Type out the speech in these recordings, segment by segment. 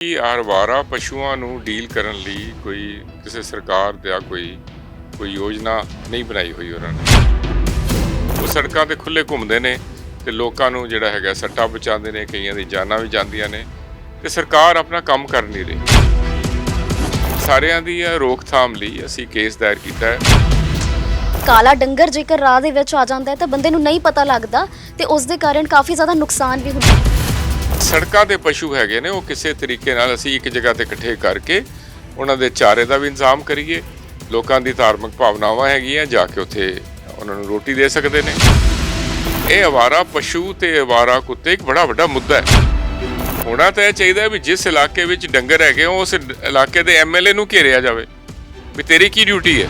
ਕਿ ਆਰਵਾਰਾ ਪਸ਼ੂਆਂ ਨੂੰ ਡੀਲ ਕਰਨ ਲਈ ਕੋਈ ਕਿਸੇ ਸਰਕਾਰ ਦਾ ਕੋਈ ਕੋਈ ਯੋਜਨਾ ਨਹੀਂ ਬਣਾਈ ਹੋਈ ਉਹਨਾਂ ਨੇ? ਉਹ ਸੜਕਾਂ ਤੇ ਖੁੱਲੇ ਘੁੰਮਦੇ ਨੇ ਤੇ ਲੋਕਾਂ ਨੂੰ ਜਿਹੜਾ ਹੈਗਾ ਸੱਟਾਂ ਬਚਾਉਂਦੇ ਨੇ, ਕਈਆਂ ਦੀ ਜਾਨਾਂ ਵੀ ਜਾਂਦੀਆਂ ਨੇ ਤੇ ਸਰਕਾਰ ਆਪਣਾ ਕੰਮ ਕਰ ਨਹੀਂ ਰਹੀ। ਸਾਰਿਆਂ ਦੀ ਰੋਕਥਾਮ ਲਈ ਅਸੀਂ ਕੇਸ ਦਾਇਰ ਕੀਤਾ ਹੈ। ਕਾਲਾ ਡੰਗਰ ਜੇਕਰ ਰਾਹ ਦੇ ਵਿੱਚ ਆ ਜਾਂਦਾ ਹੈ ਤਾਂ ਬੰਦੇ ਨੂੰ ਨਹੀਂ ਪਤਾ ਲੱਗਦਾ ਤੇ ਉਸ ਦੇ ਕਾਰਨ ਕਾਫੀ ਜ਼ਿਆਦਾ ਨੁਕਸਾਨ ਵੀ ਹੁੰਦਾ ਹੈ। ਸੜਕਾਂ ਦੇ ਪਸ਼ੂ ਹੈਗੇ ਨੇ, ਉਹ ਕਿਸੇ ਤਰੀਕੇ ਨਾਲ ਅਸੀਂ ਇੱਕ ਜਗ੍ਹਾ ਤੇ ਇਕੱਠੇ ਕਰਕੇ ਉਹਨਾਂ ਦੇ ਚਾਰੇ ਦਾ ਵੀ ਇੰਤਜ਼ਾਮ ਕਰੀਏ। ਲੋਕਾਂ ਦੀ ਧਾਰਮਿਕ ਭਾਵਨਾਵਾਂ ਹੈਗੀਆਂ, ਜਾ ਕੇ ਉੱਥੇ ਉਹਨਾਂ ਨੂੰ ਰੋਟੀ ਦੇ ਸਕਦੇ ਨੇ। ਇਹ ਅਵਾਰਾ ਪਸ਼ੂ ਤੇ ਅਵਾਰਾ ਕੁੱਤੇ ਇੱਕ ਬੜਾ ਵੱਡਾ ਮੁੱਦਾ ਹੈ। ਹੋਣਾ ਤਾਂ ਇਹ ਚਾਹੀਦਾ ਵੀ ਜਿਸ ਇਲਾਕੇ ਵਿੱਚ ਡੰਗਰ ਹੈਗੇ, ਉਹ ਉਸ ਇਲਾਕੇ ਦੇ ਐਮਐਲਏ ਨੂੰ ਘੇਰਿਆ ਜਾਵੇ। ਵੀ ਤੇਰੀ ਕੀ ਡਿਊਟੀ ਹੈ?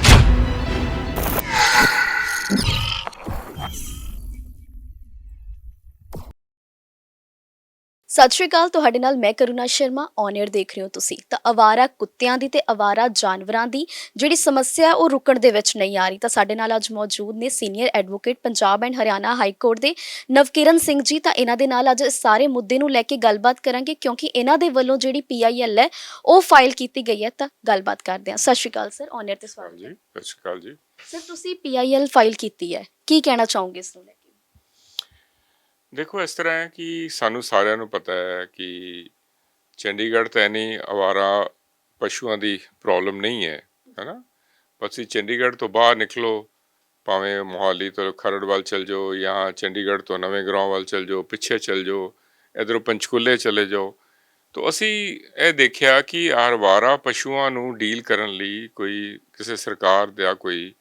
ਸਤਿ ਸ਼੍ਰੀ ਅਕਾਲ ਤੁਹਾਡੇ ਨਾਲ ਮੈਂ ਕਰੁਣਾ ਸ਼ਰਮਾ ਔਨ 에ਅਰ ਦੇਖ ਰਹੇ ਹੋ ਤੁਸੀਂ। ਤਾਂ ਅਵਾਰਾ ਕੁੱਤਿਆਂ ਦੀ ਤੇ ਅਵਾਰਾ ਜਾਨਵਰਾਂ ਦੀ ਜਿਹੜੀ ਸਮੱਸਿਆ ਉਹ ਰੁਕਣ ਦੇ ਵਿੱਚ ਨਹੀਂ ਆ ਰਹੀ। ਤਾਂ ਸਾਡੇ ਨਾਲ ਅੱਜ ਮੌਜੂਦ ਨੇ senior advocate Punjab and Haryana high court ਦੇ ਨਵਕਿਰਨ ਸਿੰਘ ਜੀ। ਤਾਂ ਇਹਨਾਂ ਦੇ ਨਾਲ ਅੱਜ ਇਸ ਸਾਰੇ ਮੁੱਦੇ ਨੂੰ ਲੈ ਕੇ ਗੱਲਬਾਤ ਕਰਾਂਗੇ ਕਿਉਂਕਿ ਇਹਨਾਂ ਦੇ ਵੱਲੋਂ ਜਿਹੜੀ ਪੀਆਈਐਲ ਹੈ ਉਹ ਫਾਈਲ ਕੀਤੀ ਗਈ ਹੈ। ਤਾਂ ਗੱਲਬਾਤ ਕਰਦੇ ਹਾਂ। ਸਤਿ ਸ਼੍ਰੀ ਅਕਾਲ ਸਰ ਔਨ 에ਅਰ ਤੇ ਸਵਾਗਤ ਜੀ ਹੈ ਸਤਿ ਸ਼੍ਰੀ ਅਕਾਲ ਜੀ। ਸਰ ਤੁਸੀਂ ਪੀਆਈਐਲ ਫਾਈਲ ਕੀਤੀ ਹੈ। ਕੀ ਕਹਿਣਾ ਚਾਹੋਗੇ ਇਸ ਨੂੰ ਲੈ ਕੇ? ਦੇਖੋ, ਇਸ ਤਰ੍ਹਾਂ ਹੈ ਕਿ ਸਾਨੂੰ ਸਾਰਿਆਂ ਨੂੰ ਪਤਾ ਹੈ ਕਿ ਚੰਡੀਗੜ੍ਹ ਤਾਂ ਨਹੀਂ ਅਵਾਰਾ ਪਸ਼ੂਆਂ ਦੀ ਪ੍ਰੋਬਲਮ ਨਹੀਂ ਹੈ, ਹੈਨਾ? ਪਰ ਤੁਸੀਂ ਚੰਡੀਗੜ੍ਹ ਤੋਂ ਬਾਹਰ ਨਿਕਲੋ, ਭਾਵੇਂ ਮੋਹਾਲੀ ਤੋਂ ਖਰੜ ਵੱਲ ਚਲ ਜਾਓ ਜਾਂ ਚੰਡੀਗੜ੍ਹ ਤੋਂ ਨਵੇਂ ਗਰਾਉਂ ਵੱਲ ਚਲ ਜਾਓ, ਪਿੱਛੇ ਚਲ ਜਾਓ, ਇਧਰੋਂ ਪੰਚਕੂਲੇ ਚਲੇ ਜਾਓ, ਤਾਂ ਅਸੀਂ ਇਹ ਦੇਖਿਆ ਕਿ ਆਰਵਾਰਾ ਪਸ਼ੂਆਂ ਨੂੰ ਡੀਲ ਕਰਨ ਲਈ ਕੋਈ ਕਿਸੇ ਸਰਕਾਰ ਦਾ ਕੋਈ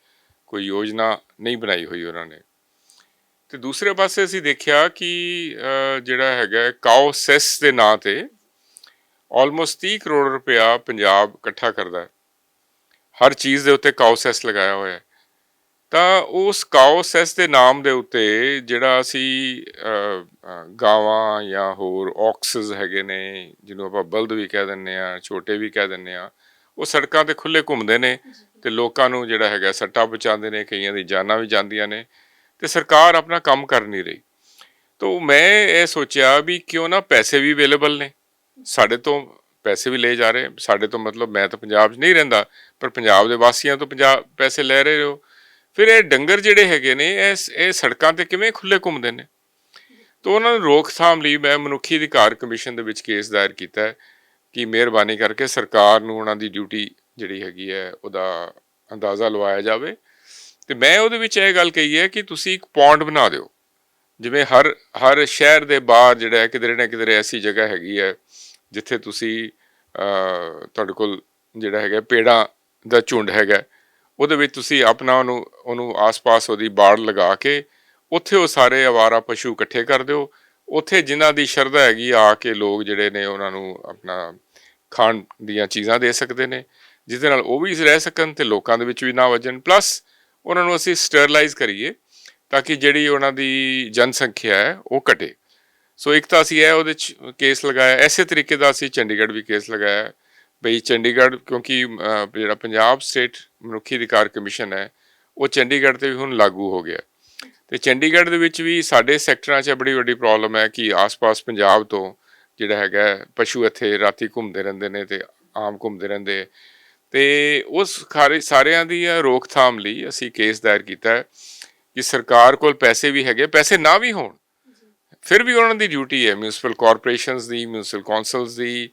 ਕੋਈ ਯੋਜਨਾ ਨਹੀਂ ਬਣਾਈ ਹੋਈ ਉਹਨਾਂ ਨੇ। ਤੇ ਦੂਸਰੇ ਪਾਸੇ ਅਸੀਂ ਦੇਖਿਆ ਕਿ ਜਿਹੜਾ ਹੈਗਾ ਕਾਓ ਸੈਸ ਦੇ ਨਾਂ ਤੇ ਆਲਮੋਸਟ 30 ਕਰੋੜ ਰੁਪਇਆ ਪੰਜਾਬ ਇਕੱਠਾ ਕਰਦਾ ਹੈ। ਹਰ ਚੀਜ਼ ਦੇ ਉੱਤੇ ਕਾਓ ਸੈਸ ਲਗਾਇਆ ਹੋਇਆ ਹੈ। ਤਾਂ ਉਸ ਕਾਓ ਸੈਸ ਦੇ ਨਾਮ ਦੇ ਉੱਤੇ ਜਿਹੜਾ ਅਸੀਂ ਗਾਵਾਂ ਜਾਂ ਹੋਰ ਆਕਸਸ ਹੈਗੇ ਨੇ ਜਿਹਨੂੰ ਆਪਾਂ ਬਲਦ ਵੀ ਕਹਿ ਦਿੰਨੇ ਆ ਛੋਟੇ ਵੀ ਕਹਿ ਦਿੰਨੇ ਆ ਉਹ ਸੜਕਾਂ ਤੇ ਖੁੱਲੇ ਘੁੰਮਦੇ ਨੇ ਤੇ ਲੋਕਾਂ ਨੂੰ ਜਿਹੜਾ ਹੈਗਾ ਸੱਟਾਂ ਬਚਾਉਂਦੇ ਨੇ ਕਈਆਂ ਦੀ ਜਾਨਾਂ ਵੀ ਜਾਂਦੀਆਂ ਨੇ। ਤੇ ਸਰਕਾਰ ਆਪਣਾ ਕੰਮ ਕਰ ਨਹੀਂ ਰਹੀ। ਤੋ ਮੈਂ ਇਹ ਸੋਚਿਆ ਵੀ ਕਿਉਂ ਨਾ ਪੈਸੇ ਵੀ ਅਵੇਲੇਬਲ ਨੇ। ਸਾਡੇ ਤੋਂ ਪੈਸੇ ਵੀ ਲਏ ਜਾ ਰਹੇ ਸਾਡੇ ਤੋਂ ਮਤਲਬ ਮੈਂ ਤਾਂ ਪੰਜਾਬ 'ਚ ਨਹੀਂ ਰਹਿੰਦਾ, ਪਰ ਪੰਜਾਬ ਦੇ ਵਾਸੀਆਂ ਤੋਂ ਪੰਜਾਬ ਪੈਸੇ ਲੈ ਰਹੇ ਹੋ। ਫਿਰ ਇਹ ਡੰਗਰ ਜਿਹੜੇ ਹੈਗੇ ਨੇ, ਇਹ ਇਹ ਸੜਕਾਂ ਤੇ ਕਿਵੇਂ ਖੁੱਲੇ ਘੁੰਮਦੇ ਨੇ? ਤੋ ਉਹਨਾਂ ਨੂੰ ਰੋਕਥਾਮ ਲਈ ਮੈਂ ਮਨੁੱਖੀ ਅਧਿਕਾਰ ਕਮਿਸ਼ਨ ਦੇ ਵਿੱਚ ਕੇਸ ਦਾਇਰ ਕੀਤਾ ਹੈ ਕਿ ਮਿਹਰਬਾਨੀ ਕਰਕੇ ਸਰਕਾਰ ਨੂੰ ਉਹਨਾਂ ਦੀ ਡਿਊਟੀ ਜਿਹੜੀ ਹੈਗੀ ਹੈ, ਉਹਦਾ ਅੰਦਾਜ਼ਾ ਲਵਾਇਆ ਜਾਵੇ। ਤੇ ਮੈਂ ਉਹਦੇ ਵਿੱਚ ਇਹ ਗੱਲ ਕਹੀ ਹੈ ਕਿ ਤੁਸੀਂ ਇੱਕ ਪੌਂਡ ਬਣਾ ਦਿਓ। ਜਿਵੇਂ ਹਰ ਹਰ ਸ਼ਹਿਰ ਦੇ ਬਾਹਰ ਜਿਹੜਾ ਹੈ, ਕਿਧਰੇ ਨਾ ਕਿਧਰੇ ਐਸੀ ਜਗ੍ਹਾ ਹੈਗੀ ਹੈ, ਜਿੱਥੇ ਤੁਸੀਂ ਤੁਹਾਡੇ ਕੋਲ ਜਿਹੜਾ ਹੈਗਾ ਪੇੜਾਂ ਦਾ ਝੁੰਡ ਹੈਗਾ ਉਹਦੇ ਵਿੱਚ ਤੁਸੀਂ ਆਪਣਾ ਉਹਨੂੰ ਉਹਨੂੰ ਆਸ-ਪਾਸ ਉਹਦੀ ਬਾੜ ਲਗਾ ਕੇ ਉੱਥੇ ਉਹ ਸਾਰੇ ਆਵਾਰਾ ਪਸ਼ੂ ਇਕੱਠੇ ਕਰ ਦਿਓ। ਉੱਥੇ ਜਿਨ੍ਹਾਂ ਦੀ ਸ਼ਰਧਾ ਹੈਗੀ ਆ ਕੇ ਲੋਕ ਜਿਹੜੇ ਨੇ ਉਹਨਾਂ ਨੂੰ ਆਪਣਾ ਖਾਣ ਦੀਆਂ ਚੀਜ਼ਾਂ ਦੇ ਸਕਦੇ ਨੇ ਜਿਸ ਦੇ ਨਾਲ ਉਹ ਵੀ ਰਹਿ ਸਕਣ ਤੇ ਲੋਕਾਂ ਦੇ ਵਿੱਚ ਵੀ ਨਾ ਵਜਣ। ਪਲੱਸ ਉਹਨਾਂ ਨੂੰ ਅਸੀਂ ਸਟਰਲਾਈਜ਼ ਕਰੀਏ ਤਾਂ ਕਿ ਜਿਹੜੀ ਉਹਨਾਂ ਦੀ ਜਨਸੰਖਿਆ ਹੈ ਉਹ ਘਟੇ। ਸੋ ਇੱਕ ਤਾਂ ਅਸੀਂ ਇਹ ਉਹਦੇ ਚ ਕੇਸ ਲਗਾਇਆ ਐਸੇ ਤਰੀਕੇ ਦਾ ਅਸੀਂ ਚੰਡੀਗੜ੍ਹ ਵੀ ਕੇਸ ਲਗਾਇਆ। ਬਈ ਚੰਡੀਗੜ੍ਹ ਕਿਉਂਕਿ ਜਿਹੜਾ ਪੰਜਾਬ ਸਟੇਟ ਮਨੁੱਖੀ ਅਧਿਕਾਰ ਕਮਿਸ਼ਨ ਹੈ, ਉਹ ਚੰਡੀਗੜ੍ਹ ਤੇ ਵੀ ਹੁਣ ਲਾਗੂ ਹੋ ਗਿਆ। ਤੇ ਚੰਡੀਗੜ੍ਹ ਦੇ ਵਿੱਚ ਵੀ ਸਾਡੇ ਸੈਕਟਰਾਂ 'ਚ ਬੜੀ ਵੱਡੀ ਪ੍ਰੋਬਲਮ ਹੈ ਕਿ ਆਸ-ਪਾਸ ਪੰਜਾਬ ਤੋਂ ਜਿਹੜਾ ਹੈਗਾ, ਪਸ਼ੂ ਇੱਥੇ ਰਾਤੀ ਘੁੰਮਦੇ ਰਹਿੰਦੇ ਨੇ ਤੇ ਆਮ ਘੁੰਮਦੇ ਰਹਿੰਦੇ। ਤੇ ਉਸ ਖਾਰੇ ਸਾਰਿਆਂ ਦੀ ਰੋਕਥਾਮ ਲਈ ਅਸੀਂ ਕੇਸ ਦਾਇਰ ਕੀਤਾ ਹੈ ਕਿ ਸਰਕਾਰ ਕੋਲ ਪੈਸੇ ਵੀ ਹੈਗੇ, ਪੈਸੇ ਨਾ ਵੀ ਹੋਣ, ਫਿਰ ਵੀ ਉਹਨਾਂ ਦੀ ਡਿਊਟੀ ਹੈ ਮਿਊਨਿਸਪਲ ਕਾਰਪੋਰੇਸ਼ਨਸ ਦੀ ਮਿਊਨਿਸਪਲ ਕੌਂਸਲਸ ਦੀ।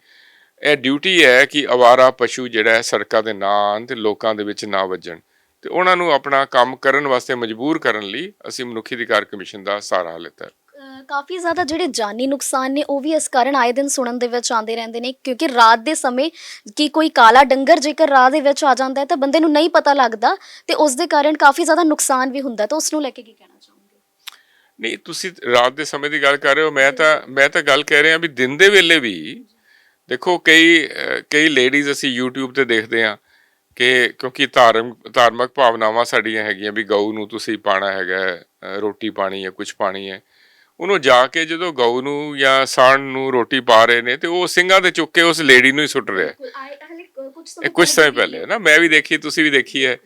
ਇਹ ਡਿਊਟੀ ਹੈ ਕਿ ਅਵਾਰਾ ਪਸ਼ੂ ਜਿਹੜਾ ਹੈ ਸੜਕਾਂ ਤੇ ਨਾ ਆਉਣ ਤੇ ਲੋਕਾਂ ਦੇ ਵਿੱਚ ਨਾ ਵੱਜਣ ਤੇ ਉਹਨਾਂ ਨੂੰ ਆਪਣਾ ਕੰਮ ਕਰਨ ਵਾਸਤੇ ਮਜਬੂਰ ਕਰਨ ਲਈ ਅਸੀਂ ਮਨੁੱਖੀ ਅਧਿਕਾਰ ਕਮਿਸ਼ਨ ਦਾ ਸਹਾਰਾ ਲਿੱਤਾ ਕਾਫੀ ਜ਼ਿਆਦਾ ਜਿਹੜੇ ਜਾਨੀ ਨੁਕਸਾਨ ਨੇ, ਉਹ ਵੀ ਇਸ ਕਾਰਨ ਆਏ ਦਿਨ ਸੁਣਨ ਦੇ ਵਿੱਚ ਆਉਂਦੇ ਰਹਿੰਦੇ ਨੇ, ਕਿਉਂਕਿ ਰਾਤ ਦੇ ਸਮੇਂ ਕਿ ਕੋਈ ਕਾਲਾ ਡੰਗਰ ਜੇਕਰ ਰਾਹ ਦੇ ਵਿੱਚ ਆ ਜਾਂਦਾ ਹੈ ਤਾਂ ਬੰਦੇ ਨੂੰ ਨਹੀਂ ਪਤਾ ਲੱਗਦਾ ਤੇ ਉਸ ਦੇ ਕਾਰਨ ਕਾਫੀ ਜ਼ਿਆਦਾ ਨੁਕਸਾਨ ਵੀ ਹੁੰਦਾ ਤਾਂ ਉਸ ਨੂੰ ਲੈ ਕੇ ਕੀ ਕਹਿਣਾ ਚਾਹੋਗੇ? ਨਹੀਂ, ਤੁਸੀਂ ਰਾਤ ਦੇ ਸਮੇਂ ਦੀ ਗੱਲ ਕਰ ਰਹੇ ਹੋ, ਮੈਂ ਤਾਂ ਮੈਂ ਤਾਂ ਗੱਲ ਕਹਿ ਰਿਹਾ ਵੀ ਦਿਨ ਦੇ ਵੇਲੇ ਵੀ ਦੇਖੋ ਕਈ ਕਈ ਲੇਡੀਜ਼ ਅਸੀਂ YouTube ਤੇ ਦੇਖਦੇ ਹਾਂ ਕਿ ਕਿਉਂਕਿ ਧਾਰਮ, ਧਾਰਮਿਕ ਭਾਵਨਾਵਾਂ ਸਾਡੀਆਂ ਹੈਗੀਆਂ ਵੀ ਗਊ ਨੂੰ ਤੁਸੀਂ ਪਾਣਾ ਹੈਗਾ ਰੋਟੀ ਪਾਣੀ ਹੈ ਕੁਝ ਪਾਣੀ ਹੈ। ਉਹਨੂੰ ਜਾ ਕੇ ਜਦੋਂ ਗਊ ਨੂੰ ਜਾਂ ਸਾਣ ਨੂੰ ਰੋਟੀ ਪਾ ਰਹੇ ਨੇ ਤੇ ਉਹ ਸਿੰਘਾਂ ਤੇ ਚੁੱਕ ਕੇ ਉਸ ਲੇਡੀ ਨੂੰ ਹੀ ਸੁੱਟ ਰਿਹਾ ਹੈ। ਇਹ ਕੁਝ ਸਮੇਂ ਪਹਿਲੇ ਨਾ ਮੈਂ ਵੀ ਦੇਖੀ ਤੁਸੀਂ ਵੀ ਦੇਖੀ ਹੈ।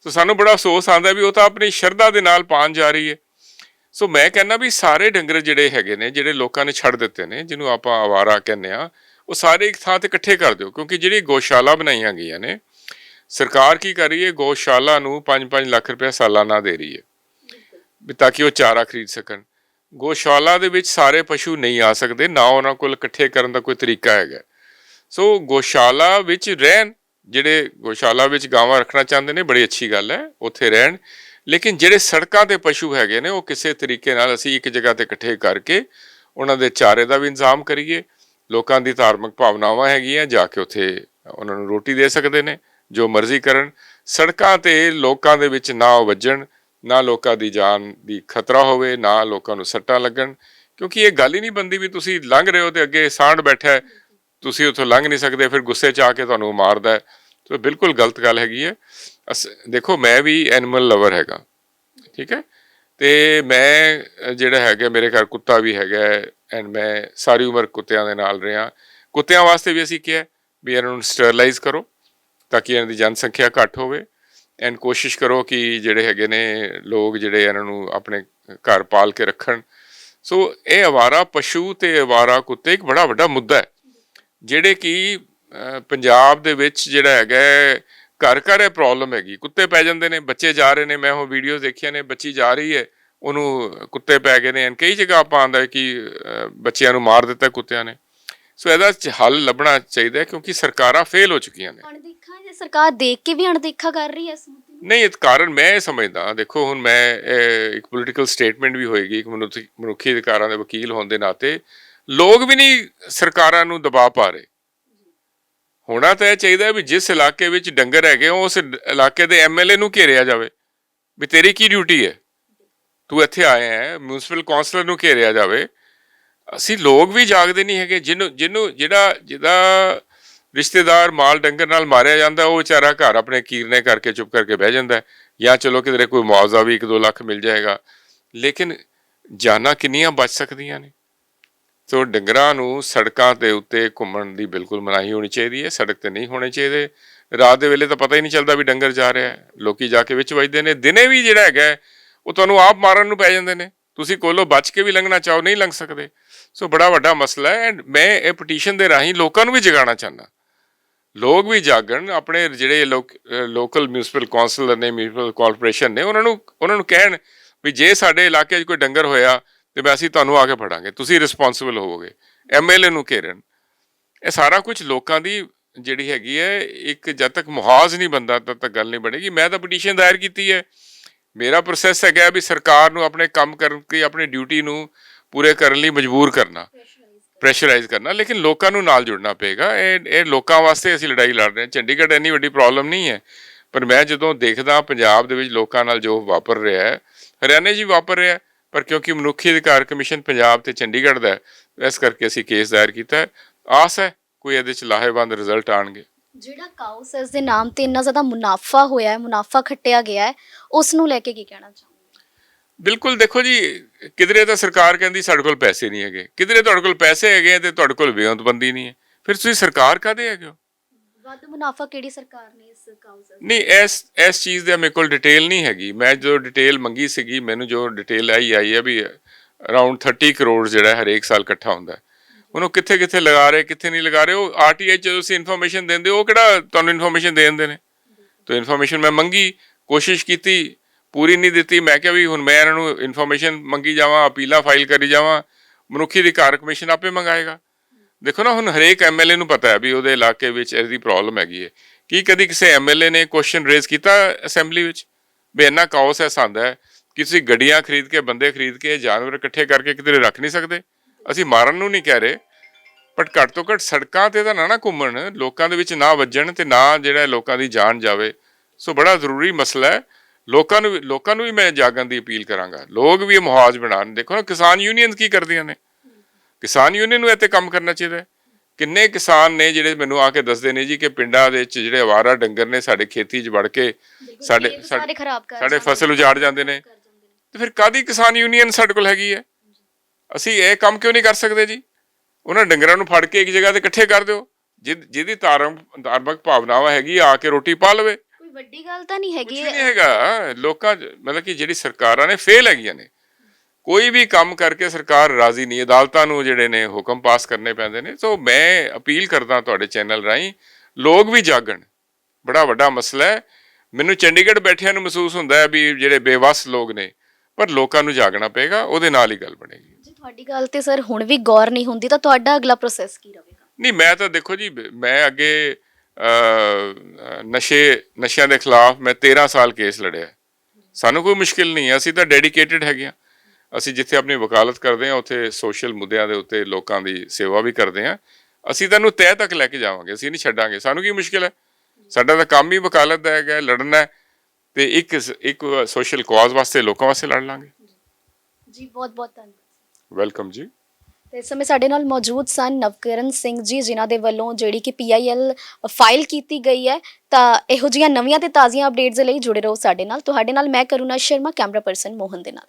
ਸੋ ਸਾਨੂੰ ਬੜਾ ਅਫਸੋਸ ਆਉਂਦਾ ਵੀ ਉਹ ਤਾਂ ਆਪਣੀ ਸ਼ਰਧਾ ਦੇ ਨਾਲ ਪਾਣ ਜਾ ਰਹੀ ਹੈ। ਸੋ ਮੈਂ ਕਹਿੰਦਾ ਵੀ ਸਾਰੇ ਡੰਗਰ ਜਿਹੜੇ ਹੈਗੇ ਨੇ ਜਿਹੜੇ ਲੋਕਾਂ ਨੇ ਛੱਡ ਦਿੱਤੇ ਨੇ ਜਿਹਨੂੰ ਆਪਾਂ ਆਵਾਰਾ ਕਹਿੰਦੇ ਆ ਉਹ ਸਾਰੇ ਇੱਕ ਥਾਂ ਤੇ ਇਕੱਠੇ ਕਰ ਦਿਓ ਕਿਉਂਕਿ ਜਿਹੜੀ ਗੋਸ਼ਾਲਾ ਬਣਾਈਆਂ ਗਈਆਂ ਨੇ ਸਰਕਾਰ ਕੀ ਕਰ ਰਹੀ ਹੈ ਗੋਸ਼ਾਲਾ ਨੂੰ 5-5 ਲੱਖ ਰੁਪਏ ਸਾਲਾਨਾ ਦੇ ਰਹੀ ਹੈ। ਵੀ ਤਾਂ ਕਿ ਉਹ ਚਾਰਾ ਖਰੀਦ ਸਕਣ। ਗੋਸ਼ਾਲਾ ਦੇ ਵਿੱਚ ਸਾਰੇ ਪਸ਼ੂ ਨਹੀਂ ਆ ਸਕਦੇ, ਨਾ ਉਹਨਾਂ ਕੋਲ ਇਕੱਠੇ ਕਰਨ ਦਾ ਕੋਈ ਤਰੀਕਾ ਹੈਗਾ। ਸੋ ਗੋਸ਼ਾਲਾ ਵਿੱਚ ਰਹਿਣ, ਜਿਹੜੇ ਗੋਸ਼ਾਲਾ ਵਿੱਚ ਗਾਵਾਂ ਰੱਖਣਾ ਚਾਹੁੰਦੇ ਨੇ, ਬੜੀ ਅੱਛੀ ਗੱਲ ਹੈ, ਉੱਥੇ ਰਹਿਣ। ਲੇਕਿਨ ਜਿਹੜੇ ਸੜਕਾਂ ਤੇ ਪਸ਼ੂ ਹੈਗੇ ਨੇ, ਉਹ ਕਿਸੇ ਤਰੀਕੇ ਨਾਲ ਅਸੀਂ ਇੱਕ ਜਗ੍ਹਾ ਤੇ ਇਕੱਠੇ ਕਰਕੇ ਉਹਨਾਂ ਦੇ ਚਾਰੇ ਦਾ ਵੀ ਇੰਤਜ਼ਾਮ ਕਰੀਏ। ਲੋਕਾਂ ਦੀ ਧਾਰਮਿਕ ਭਾਵਨਾਵਾਂ ਹੈਗੀਆਂ, ਜਾ ਕੇ ਉੱਥੇ ਉਹਨਾਂ ਨੂੰ ਰੋਟੀ ਦੇ ਸਕਦੇ ਨੇ, ਜੋ ਮਰਜ਼ੀ ਕਰਨ। ਸੜਕਾਂ ਤੇ ਲੋਕਾਂ ਦੇ ਵਿੱਚ ਨਾ ਉਹ ਵੱਜਣ ਨਾ ਲੋਕਾਂ ਦੀ ਜਾਨ ਦੀ ਖਤਰਾ ਹੋਵੇ, ਨਾ ਲੋਕਾਂ ਨੂੰ ਸੱਟਾਂ ਲੱਗਣ। ਕਿਉਂਕਿ ਇਹ ਗੱਲ ਹੀ ਨਹੀਂ ਬੰਦੀ ਵੀ ਤੁਸੀਂ ਲੰਘ ਰਹੇ ਹੋ ਤੇ ਅੱਗੇ ਸਾਂਢ ਬੈਠਾ ਤੁਸੀਂ ਉੱਥੋਂ ਲੰਘ ਨਹੀਂ ਸਕਦੇ, ਫਿਰ ਗੁੱਸੇ 'ਚ ਆ ਕੇ ਤੁਹਾਨੂੰ ਮਾਰਦਾ ਹੈ। ਸੋ ਬਿਲਕੁਲ ਗਲਤ ਗੱਲ ਹੈਗੀ ਹੈ। ਅਸ- ਦੇਖੋ ਮੈਂ ਵੀ ਐਨੀਮਲ ਲਵਰ ਹੈਗਾ, ਠੀਕ ਹੈ? ਤੇ ਮੈਂ ਜਿਹੜਾ ਹੈਗਾ, ਮੇਰੇ ਘਰ ਕੁੱਤਾ ਵੀ ਹੈਗਾ ਐਂਡ ਮੈਂ ਸਾਰੀ ਉਮਰ ਕੁੱਤਿਆਂ ਦੇ ਨਾਲ ਰਿਹਾ। ਕੁੱਤਿਆਂ ਵਾਸਤੇ ਵੀ ਅਸੀਂ ਕਿਹਾ ਵੀ ਇਹਨਾਂ ਨੂੰ ਸਟਰਲਾਈਜ਼ ਕਰੋ, ਤਾਂ ਕਿ ਇਹਨਾਂ ਦੀ ਜਨਸੰਖਿਆ ਘੱਟ ਹੋਵੇ। ਐਂਡ ਕੋਸ਼ਿਸ਼ ਕਰੋ ਕਿ ਜਿਹੜੇ ਹੈਗੇ ਨੇ ਲੋਕ ਜਿਹੜੇ ਇਹਨਾਂ ਨੂੰ ਆਪਣੇ ਘਰ ਪਾਲ ਕੇ ਰੱਖਣ। ਸੋ ਇਹ ਅਵਾਰਾ ਪਸ਼ੂ ਤੇ ਅਵਾਰਾ ਕੁੱਤੇ ਇੱਕ ਬੜਾ ਵੱਡਾ ਮੁੱਦਾ ਹੈ। ਜਿਹੜੇ ਕਿ ਪੰਜਾਬ ਦੇ ਵਿੱਚ ਜਿਹੜਾ ਹੈਗਾ ਘਰ ਘਰ ਇਹ ਪ੍ਰੋਬਲਮ ਹੈਗੀ। ਕੁੱਤੇ ਪੈ ਜਾਂਦੇ ਨੇ, ਬੱਚੇ ਜਾ ਰਹੇ ਨੇ। ਮੈਂ ਉਹ ਵੀਡੀਓਜ਼ ਦੇਖੀਆਂ ਨੇ, ਬੱਚੀ ਜਾ ਰਹੀ ਹੈ, ਉਹਨੂੰ ਕੁੱਤੇ ਪੈ ਗਏ ਨੇ। And ਕਈ ਜਗ੍ਹਾ ਆਪਾਂ ਆਂਦਾ ਕਿ ਬੱਚਿਆਂ ਨੂੰ ਮਾਰ ਦਿੱਤਾ ਕੁੱਤਿਆਂ ਨੇ। ਸੋ ਇਹਦਾ ਹੱਲ ਲੱਭਣਾ ਚਾਹੀਦਾ ਕਿਉਂਕਿ ਸਰਕਾਰਾਂ ਫੇਲ ਹੋ ਚੁੱਕੀਆਂ ਨੇ। ਸਰਕਾਰ ਦੇਖ ਕੇ ਵੀ ਅਣਦੇਖਾ ਕਰ ਰਹੀ ਹੈ ਇਸ ਮੁੱਦੇ ਨੂੰ? ਨਹੀਂ, ਇਹ ਕਾਰਨ ਮੈਂ ਇਹ ਸਮਝਦਾ ਦੇਖੋ, ਹੁਣ ਮੈਂ, ਇਹ ਇੱਕ ਪੋਲੀਟੀਕਲ ਸਟੇਟਮੈਂਟ ਵੀ ਹੋਏਗੀ, ਇੱਕ ਮਨੁੱਖੀ ਮਨੁੱਖੀ ਅਧਿਕਾਰਾਂ ਦੇ ਵਕੀਲ ਹੋਣ ਦੇ ਨਾਤੇ। ਲੋਕ ਵੀ ਨਹੀਂ ਸਰਕਾਰਾਂ ਨੂੰ ਦਬਾਅ ਪਾ ਰਹੇ। ਹੋਣਾ ਤਾਂ ਇਹ ਚਾਹੀਦਾ ਵੀ ਜਿਸ ਇਲਾਕੇ ਵਿੱਚ ਡੰਗਰ ਹੈਗੇ ਉਸ ਇਲਾਕੇ ਦੇ ਐਮਐਲਏ ਨੂੰ ਘੇਰਿਆ ਜਾਵੇ। ਵੀ ਤੇਰੀ ਕੀ ਡਿਊਟੀ ਹੈ? ਤੂੰ ਇੱਥੇ ਆਇਆ ਹੈ ਮਿਊਨਿਸਪਲ ਕਾਉਂਸਲਰ ਨੂੰ ਘੇਰਿਆ ਜਾਵੇ। ਅਸੀਂ ਲੋਕ ਵੀ ਜਾਗਦੇ ਨਹੀਂ ਹੈਗੇ। ਜਿਹਨੂੰ ਜਿਹਨੂੰ ਜਿਹੜਾ, ਜਿਹਦਾ ਰਿਸ਼ਤੇਦਾਰ ਮਾਲ ਡੰਗਰ ਨਾਲ ਮਾਰਿਆ ਜਾਂਦਾ, ਉਹ ਵਿਚਾਰਾ ਘਰ ਆਪਣੇ ਕੀਰਨੇ ਕਰਕੇ ਚੁੱਪ ਕਰਕੇ ਬਹਿ ਜਾਂਦਾ ਜਾਂ ਚਲੋ ਕਿਧਰੇ ਕੋਈ ਮੁਆਵਜ਼ਾ ਵੀ 1-2 ਲੱਖ ਮਿਲ ਜਾਏਗਾ। ਲੇਕਿਨ ਜਾਨਾਂ ਕਿੰਨੀਆਂ ਬਚ ਸਕਦੀਆਂ ਨੇ? ਸੋ ਡੰਗਰਾਂ ਨੂੰ ਸੜਕਾਂ ਦੇ ਉੱਤੇ ਘੁੰਮਣ ਦੀ ਬਿਲਕੁਲ ਮਨਾਹੀ ਹੋਣੀ ਚਾਹੀਦੀ ਹੈ, ਸੜਕ ਤੇ ਨਹੀਂ ਹੋਣੇ ਚਾਹੀਦੇ। ਰਾਤ ਦੇ ਵੇਲੇ ਤਾਂ ਪਤਾ ਹੀ ਨਹੀਂ ਚੱਲਦਾ ਵੀ ਡੰਗਰ ਜਾ ਰਿਹਾ ਹੈ। ਲੋਕੀ ਜਾ ਕੇ ਵਿੱਚ ਵੱਜਦੇ ਨੇ। ਦਿਨੇ ਵੀ ਜਿਹੜਾ ਹੈਗਾ ਉਹ ਤੁਹਾਨੂੰ ਆਪ ਮਾਰਨ ਨੂੰ ਪੈ ਜਾਂਦੇ ਨੇ। ਤੁਸੀਂ ਕੋਲੋਂ ਬਚ ਕੇ ਵੀ ਲੰਘਣਾ ਚਾਹੋ, ਨਹੀਂ ਲੰਘ ਸਕਦੇ। ਸੋ ਬੜਾ ਵੱਡਾ ਮਸਲਾ ਹੈ। ਐਂਡ ਮੈਂ ਇਹ ਪਟੀਸ਼ਨ ਦੇ ਰਾਹੀਂ ਲੋਕਾਂ ਨੂੰ ਵੀ ਜਗਾਉਣਾ ਚਾਹੁੰਦਾ। ਲੋਕ ਵੀ ਜਾਗਣ, ਆਪਣੇ ਜਿਹੜੇ ਲੋਕਲ ਮਿਊਨਿਸਪਲ ਕਾਉਂਸਲਰ ਨੇ ਮਿਊਨਿਸਪਲ ਕਾਰਪੋਰੇਸ਼ਨ ਨੇ, ਉਹਨਾਂ ਨੂੰ ਉਹਨਾਂ ਨੂੰ ਕਹਿਣ ਵੀ ਜੇ ਸਾਡੇ ਇਲਾਕੇ 'ਚ ਕੋਈ ਡੰਗਰ ਹੋਇਆ, ਤੇ ਮੈਂ ਅਸੀਂ ਤੁਹਾਨੂੰ ਆ ਕੇ ਫੜਾਂਗੇ, ਤੁਸੀਂ ਰਿਸਪੌਂਸਿਬਲ ਹੋਵੋਗੇ। ਐਮਐਲਏ ਨੂੰ ਘੇਰਨ। ਇਹ ਸਾਰਾ ਕੁਝ ਲੋਕਾਂ ਦੀ ਜਿਹੜੀ ਹੈਗੀ ਹੈ, ਇੱਕ ਜਦ ਤੱਕ ਮੁਹਾਜ਼ ਨਹੀਂ ਬੰਦਾ, ਤਦ ਤੱਕ ਗੱਲ ਨਹੀਂ ਬਣੇਗੀ। ਮੈਂ ਤਾਂ ਪਟੀਸ਼ਨ ਦਾਇਰ ਕੀਤੀ ਹੈ। ਮੇਰਾ ਪ੍ਰੋਸੈਸ ਹੈਗਾ ਵੀ ਸਰਕਾਰ ਨੂੰ ਆਪਣੇ ਕੰਮ ਕਰਨ ਦੀ, ਆਪਣੀ ਡਿਊਟੀ ਨੂੰ ਪੂਰੇ ਕਰਨ ਲਈ ਮਜਬੂਰ ਕਰਨਾ। ਪ੍ਰੈਸ਼ਰਾਈਜ਼ ਕਰਨਾ, ਲੇਕਿਨ ਲੋਕਾਂ ਨੂੰ ਨਾਲ ਜੁੜਨਾ ਪਏਗਾ। ਇਹ ਇਹ ਲੋਕਾਂ ਵਾਸਤੇ ਅਸੀਂ ਲੜਾਈ ਲੜ ਰਹੇ ਹਾਂ। ਚੰਡੀਗੜ੍ਹ ਇੰਨੀ ਵੱਡੀ ਪ੍ਰੋਬਲਮ ਨਹੀਂ ਹੈ, ਪਰ ਮੈਂ ਜਦੋਂ ਦੇਖਦਾ ਪੰਜਾਬ ਦੇ ਵਿੱਚ ਲੋਕਾਂ ਨਾਲ ਜੋ ਵਾਪਰ ਰਿਹਾ ਹੈ, ਹਰਿਆਣੇ 'ਚ ਵੀ ਵਾਪਰ ਰਿਹਾ ਪਰ ਕਿਉਂਕਿ ਮਨੁੱਖੀ ਅਧਿਕਾਰ ਕਮਿਸ਼ਨ ਪੰਜਾਬ ਤੇ ਚੰਡੀਗੜ੍ਹ ਦਾ ਇਸ ਕਰਕੇ ਅਸੀਂ ਕੇਸ ਦਾਇਰ ਕੀਤਾ ਹੈ। ਆਸ ਹੈ ਕੋਈ ਇਹਦੇ 'ਚ ਲਾਹੇਵੰਦ ਰਿਜ਼ਲਟ ਆਣਗੇ। ਜਿਹੜਾ ਕਾਉਸੈਸ ਦੇ ਨਾਮ ਤੇ ਇੰਨਾ ਜ਼ਿਆਦਾ ਮੁਨਾਫਾ ਹੋਇਆ ਹੈ, ਮੁਨਾਫਾ ਖੱਟਿਆ ਗਿਆ ਹੈ, ਉਸ ਨੂੰ ਲੈ ਕੇ ਕੀ ਕਹਿਣਾ ਚਾਹੁੰਦੇ ਬਿਲਕੁਲ ਦੇਖੋ ਜੀ ਕਿਧਰੇ ਤਾਂ ਸਰਕਾਰ ਕਹਿੰਦੀ ਸਾਡੇ ਕੋਲ ਪੈਸੇ ਨਹੀਂ ਹੈਗੇ। ਕਿਧਰੇ ਤੁਹਾਡੇ ਕੋਲ ਪੈਸੇ ਹੈਗੇ ਤੇ ਤੁਹਾਡੇ ਕੋਲ ਵਿਉਂਤਬੰਦੀ ਨਹੀਂ ਹੈ। ਫਿਰ ਤੁਸੀਂ ਸਰਕਾਰ ਕਾਦੇ ਹੈਗੇ ਹੋ? ਵੱਧ ਮੁਨਾਫਾ ਕਿਹੜੀ ਸਰਕਾਰ ਨੇ ਇਸ ਕਾਉਸੈਸ ਨਹੀਂ ਇਸ ਇਸ ਚੀਜ਼ ਦੇ ਮੇਰੇ ਕੋਲ ਡਿਟੇਲ ਨਹੀਂ ਹੈਗੀ। ਮੈਂ ਜੋ ਡਿਟੇਲ ਮੰਗੀ ਸੀਗੀ ਮੈਨੂੰ ਜੋ ਡਿਟੇਲ ਆਈ ਆਈ ਹੈ ਵੀ ਅਰਾਊਂਡ 30 ਕਰੋੜ ਜਿਹੜਾ ਹਰੇਕ ਸਾਲ ਇਕੱਠਾ ਹੁੰਦਾ। ਉਹਨੂੰ ਕਿੱਥੇ ਕਿੱਥੇ ਲਗਾ ਰਹੇ ਕਿੱਥੇ ਨਹੀਂ ਲਗਾ ਰਹੇ ਉਹ ਆਰਟੀਆਈ ਜਦੋਂ ਤੁਸੀਂ ਇਨਫੋਰਮੇਸ਼ਨ ਦਿੰਦੇ ਹੋ ਉਹ ਕਿਹੜਾ ਤੁਹਾਨੂੰ ਇਨਫੋਰਮੇਸ਼ਨ ਦੇ ਦਿੰਦੇ ਨੇ? ਤੋ ਇਨਫੋਰਮੇਸ਼ਨ ਮੈਂ ਮੰਗੀ ਕੋਸ਼ਿਸ਼ ਕੀਤੀ ਪੂਰੀ ਨਹੀਂ ਦਿੱਤੀ। ਮੈਂ ਕਿਹਾ ਵੀ ਹੁਣ ਮੈਂ ਇਹਨਾਂ ਨੂੰ ਇਨਫੋਰਮੇਸ਼ਨ ਮੰਗੀ ਜਾਵਾਂ, ਅਪੀਲਾਂ ਫਾਈਲ ਕਰੀ ਜਾਵਾਂ, ਮਨੁੱਖੀ ਅਧਿਕਾਰ ਕਮਿਸ਼ਨ ਆਪੇ ਮੰਗਾਏਗਾ। ਦੇਖੋ ਨਾ, ਹੁਣ ਹਰੇਕ ਐਮਐਲਏ ਨੂੰ ਪਤਾ ਹੈ ਵੀ ਉਹਦੇ ਇਲਾਕੇ ਵਿੱਚ ਇਹਦੀ ਪ੍ਰੋਬਲਮ ਹੈਗੀ ਹੈ। ਕੀ ਕਦੀ ਕਿਸੇ ਐਮਐਲਏ ਨੇ ਕੁਐਸਚਨ ਰੇਜ਼ ਕੀਤਾ ਅਸੈਂਬਲੀ ਵਿੱਚ? ਵੀ ਇੰਨਾ ਕਾਓਸ ਹੈ, ਸੰਦਾ ਹੈ, ਕਿ ਤੁਸੀਂ ਗੱਡੀਆਂ ਖਰੀਦ ਕੇ, ਬੰਦੇ ਖਰੀਦ ਕੇ, ਜਾਨਵਰ ਇਕੱਠੇ ਕਰਕੇ ਕਿਤੇ ਰੱਖ ਨਹੀਂ ਸਕਦੇ? ਅਸੀਂ ਮਾਰਨ ਨੂੰ ਨਹੀਂ ਕਹਿ ਰਹੇ ਬਟ ਘੱਟ ਤੋਂ ਘੱਟ ਸੜਕਾਂ ਤੇ ਤਾਂ ਨਾ ਨਾ ਘੁੰਮਣ, ਲੋਕਾਂ ਦੇ ਵਿੱਚ ਨਾ ਵੱਜਣ ਤੇ ਨਾ ਜਿਹੜਾ ਲੋਕਾਂ ਦੀ ਜਾਨ ਜਾਵੇ। ਸੋ ਬੜਾ ਜ਼ਰੂਰੀ ਮਸਲਾ ਹੈ ਲੋਕਾਂ ਨੂੰ ਲੋਕਾਂ ਨੂੰ ਵੀ ਮੈਂ ਜਾਗਣ ਦੀ ਅਪੀਲ ਕਰਾਂਗਾ। ਲੋਕ ਵੀ ਇਹ ਮੁਹਾਜ਼ ਬਣਾਉਣ। ਦੇਖੋ ਨਾ ਕਿਸਾਨ ਯੂਨੀਅਨ ਕੀ ਕਰਦੀਆਂ ਨੇ? ਕਿਸਾਨ ਯੂਨੀਅਨ ਨੂੰ ਇੱਥੇ ਕੰਮ ਕਰਨਾ ਚਾਹੀਦਾ ਹੈ। ਕਿੰਨੇ ਕਿਸਾਨ ਨੇ ਜਿਹੜੇ ਮੈਨੂੰ ਆ ਕੇ ਦੱਸਦੇ ਨੇ ਜੀ ਕਿ ਪਿੰਡਾਂ ਦੇ ਵਿੱਚ ਜਿਹੜੇ ਆਵਾਰਾ ਡੰਗਰ ਨੇ ਸਾਡੇ ਖੇਤੀ 'ਚ ਵੜ ਕੇ ਸਾਡੇ ਸਾਡੇ ਸਾਰੇ ਖਰਾਬ ਕਰ ਸਾਡੇ ਜਾਂਦੇ ਫਸਲ ਉਜਾੜ ਜਾਂਦੇ ਨੇ। ਤੇ ਫਿਰ ਕਾਦੀ ਕਿਸਾਨ ਯੂਨੀਅਨ ਸਾਡੇ ਕੋਲ ਹੈਗੀ ਹੈ? ਅਸੀਂ ਇਹ ਕੰਮ ਕਿਉਂ ਨਹੀਂ ਕਰ ਸਕਦੇ ਜੀ? ਉਹਨਾਂ ਡੰਗਰਾਂ ਨੂੰ ਫੜ ਕੇ ਇੱਕ ਜਗ੍ਹਾ ਤੇ ਇਕੱਠੇ ਕਰ ਦਿਓ। ਜਿਹ- ਜਿਹਦੀ ਧਾਰਮ ਧਾਰਮਿਕ ਭਾਵਨਾਵਾਂ ਹੈਗੀ ਆ ਕੇ ਰੋਟੀ ਪਾ ਲਵੇ। ਵੱਡੀ ਗੱਲ ਤਾਂ ਨਹੀਂ ਕੁਝ ਹੈਗੀ ਨਹੀਂ ਹੈਗਾ। ਲੋਕਾਂ 'ਚ- ਮਤਲਬ ਕਿ ਜਿਹੜੀ ਸਰਕਾਰਾਂ ਨੇ ਫੇਲ ਹੈਗੀਆਂ ਨੇ। ਕੋਈ ਵੀ ਕੰਮ ਕਰਕੇ ਸਰਕਾਰ ਰਾਜ਼ੀ ਨਹੀਂ ਅਦਾਲਤਾਂ ਨੂੰ ਜਿਹੜੇ ਨੇ ਹੁਕਮ ਪਾਸ ਕਰਨੇ ਪੈਂਦੇ ਨੇ। ਸੋ ਮੈਂ ਅਪੀਲ ਕਰਦਾ ਤੁਹਾਡੇ ਚੈਨਲ ਰਾਹੀਂ ਲੋਕ ਵੀ ਜਾਗਣ। ਬੜਾ ਵੱਡਾ ਮਸਲਾ ਹੈ। ਮੈਨੂੰ ਚੰਡੀਗੜ੍ਹ ਬੈਠਿਆਂ ਨੂੰ ਮਹਿਸੂਸ ਹੁੰਦਾ ਹੈ ਵੀ ਜਿਹੜੇ ਬੇਵਸ ਲੋਕ ਨੇ ਪਰ ਲੋਕਾਂ ਨੂੰ ਜਾਗਣਾ ਪਏਗਾ ਉਹਦੇ ਨਾਲ ਹੀ ਗੱਲ ਬਣੇਗੀ। ਜੇ ਤੁਹਾਡੀ ਗੱਲ ਤੇ ਸਰ ਹੁਣ ਵੀ ਗੌਰ ਨਹੀਂ ਹੁੰਦੀ ਤਾਂ ਤੁਹਾਡਾ ਅਗਲਾ ਪ੍ਰੋਸੈਸ ਕੀ ਰਹੇਗਾ? ਨਹੀਂ ਮੈਂ ਤਾਂ ਦੇਖੋ ਜੀ ਮੈਂ ਅੱਗੇ ਨਸ਼ੇ ਨਸ਼ਿਆਂ ਦੇ ਖਿਲਾਫ ਮੈਂ 13 ਸਾਲ ਕੇਸ ਲੜਿਆ। ਸਾਨੂੰ ਕੋਈ ਮੁਸ਼ਕਿਲ ਨਹੀਂ ਹੈ ਅਸੀਂ ਤਾਂ ਡੈਡੀਕੇਟਿਡ ਹੈਗੇ ਆ ਅਸੀਂ ਜਿੱਥੇ ਆਪਣੀ ਵਕਾਲਤ ਕਰਦੇ ਆ ਉੱਥੇ ਸੋਸ਼ਲ ਮੁੱਦਿਆਂ ਦੇ ਉੱਤੇ ਲੋਕਾਂ ਦੀ ਸੇਵਾ ਵੀ ਕਰਦੇ ਆ ਅਸੀਂ ਤੁਹਾਨੂੰ ਤਹਿ ਤੱਕ ਲੈ ਕੇ ਜਾਵਾਂਗੇ ਅਸੀਂ ਨਹੀਂ ਛੱਡਾਂਗੇ। ਸਾਨੂੰ ਕੀ ਮੁਸ਼ਕਿਲ ਹੈ? ਸਾਡਾ ਤਾਂ ਕੰਮ ਹੀ ਵਕਾਲਤ ਦਾ ਹੈਗਾ ਲੜਨਾ ਹੈ। ਤੇ ਇੱਕ ਇੱਕ ਸੋਸ਼ਲ ਕਾਜ਼ ਵਾਸਤੇ ਲੋਕਾਂ ਵਾਸਤੇ ਲੜ ਲਾਂਗੇ। ਜੀ ਬਹੁਤ ਬਹੁਤ ਧੰਨਵਾਦ। ਵੈਲਕਮ ਜੀ। ਤੇ ਇਸ ਸਮੇਂ ਸਾਡੇ ਨਾਲ ਮੌਜੂਦ ਸਨ ਨਵਕਰਨ ਸਿੰਘ ਜੀ, ਜਿਨ੍ਹਾਂ ਦੇ ਵੱਲੋਂ ਜਿਹੜੀ ਕਿ ਪੀਆਈਐਲ ਫਾਈਲ ਕੀਤੀ ਗਈ ਹੈ, ਤਾਂ ਇਹੋ ਜਿਹੀਆਂ ਨਵੀਆਂ ਤੇ ਤਾਜ਼ੀਆਂ ਅਪਡੇਟਸ ਦੇ ਲਈ ਜੁੜੇ ਰਹੋ ਸਾਡੇ ਨਾਲ। ਤੁਹਾਡੇ ਨਾਲ ਮੈਂ ਕਰੁਣਾ ਸ਼ਰਮਾ, ਕੈਮਰਾ ਪਰਸਨ ਮੋਹਨ ਦੇ ਨਾਲ।